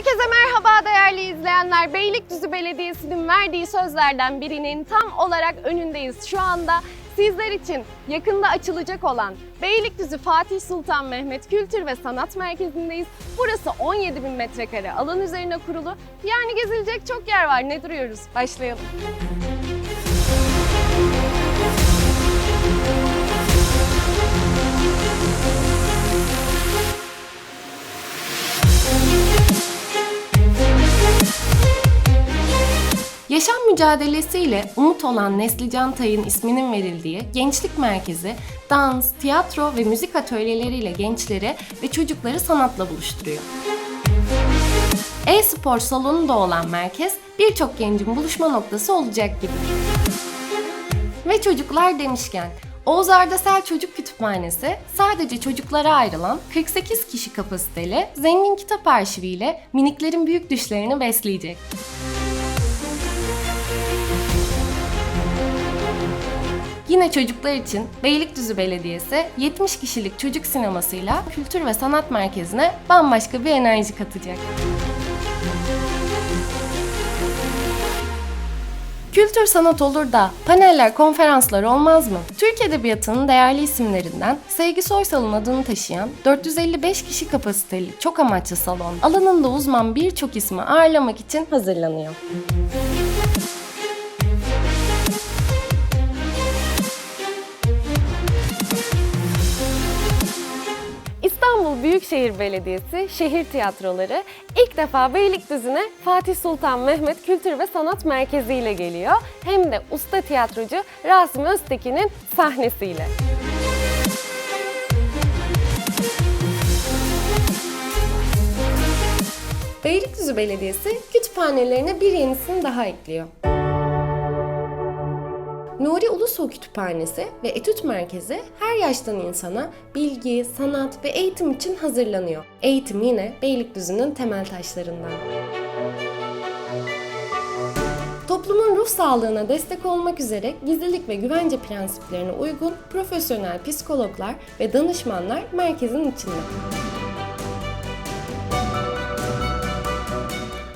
Herkese merhaba değerli izleyenler. Beylikdüzü Belediyesi'nin verdiği sözlerden birinin tam olarak önündeyiz. Şu anda sizler için yakında açılacak olan Beylikdüzü Fatih Sultan Mehmet Kültür ve Sanat Merkezi'ndeyiz. Burası 17 bin metrekare alan üzerine kurulu. Yani gezilecek çok yer var. Ne duruyoruz? Başlayalım. Yaşam mücadelesiyle umut olan Neslican Tay'ın isminin verildiği Gençlik Merkezi, dans, tiyatro ve müzik atölyeleriyle gençleri ve çocukları sanatla buluşturuyor. E-spor salonu da olan merkez birçok gencin buluşma noktası olacak gibi. Ve çocuklar demişken, Oğuz Ardasel Çocuk Kütüphanesi sadece çocuklara ayrılan 48 kişi kapasiteli zengin kitap arşiviyle miniklerin büyük düşlerini besleyecek. Yine çocuklar için Beylikdüzü Belediyesi 70 kişilik çocuk sinemasıyla kültür ve sanat merkezine bambaşka bir enerji katacak. Kültür sanat olur da paneller, konferanslar olmaz mı? Türk Edebiyatı'nın değerli isimlerinden Sevgi Soysal'ın adını taşıyan 455 kişi kapasiteli çok amaçlı salon alanında uzman birçok ismi ağırlamak için hazırlanıyor. İstanbul Büyükşehir Belediyesi Şehir Tiyatroları ilk defa Beylikdüzü'ne Fatih Sultan Mehmet Kültür ve Sanat Merkezi ile geliyor. Hem de usta tiyatrocu Rasim Öztekin'in sahnesiyle. Beylikdüzü Belediyesi kütüphanelerine bir yenisini daha ekliyor. Nuri Ulusoy Kütüphanesi ve Etüt Merkezi her yaştan insana bilgi, sanat ve eğitim için hazırlanıyor. Eğitim yine Beylikdüzü'nün temel taşlarından. Toplumun ruh sağlığına destek olmak üzere gizlilik ve güvence prensiplerine uygun profesyonel psikologlar ve danışmanlar merkezin içinde.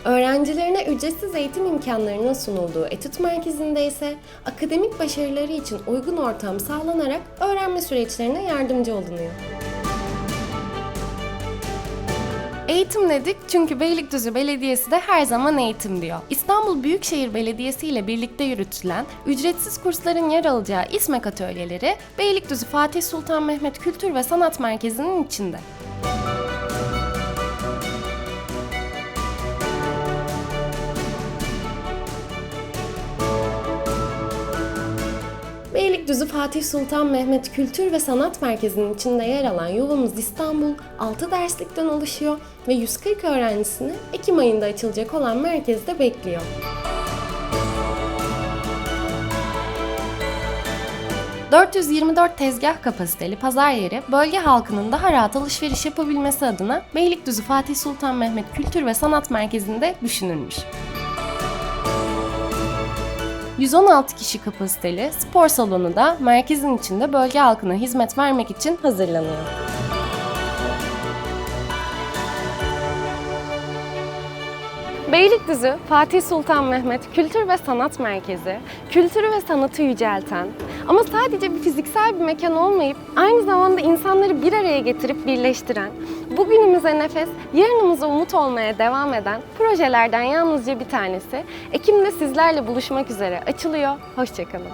Öğrencilerine ücretsiz eğitim imkanlarının sunulduğu etüt merkezinde ise akademik başarıları için uygun ortam sağlanarak öğrenme süreçlerine yardımcı olunuyor. Eğitim dedik çünkü Beylikdüzü Belediyesi de her zaman eğitim diyor. İstanbul Büyükşehir Belediyesi ile birlikte yürütülen ücretsiz kursların yer alacağı İSMEK atölyeleri Beylikdüzü Fatih Sultan Mehmet Kültür ve Sanat Merkezi'nin içinde. Beylikdüzü Fatih Sultan Mehmet Kültür ve Sanat Merkezi'nin içinde yer alan Yuvamız İstanbul 6 derslikten oluşuyor ve 140 öğrencisini Ekim ayında açılacak olan merkezde bekliyor. ...424 tezgah kapasiteli pazar yeri bölge halkının daha rahat alışveriş yapabilmesi adına Beylikdüzü Fatih Sultan Mehmet Kültür ve Sanat Merkezi'nde düşünülmüş. 116 kişi kapasiteli spor salonu da merkezin içinde bölge halkına hizmet vermek için hazırlanıyor. Beylikdüzü Fatih Sultan Mehmet Kültür ve Sanat Merkezi, kültürü ve sanatı yücelten ama sadece bir fiziksel bir mekan olmayıp aynı zamanda insanları bir araya getirip birleştiren, bugünümüze nefes, yarınımıza umut olmaya devam eden projelerden yalnızca bir tanesi. Ekim'de sizlerle buluşmak üzere açılıyor. Hoşçakalın.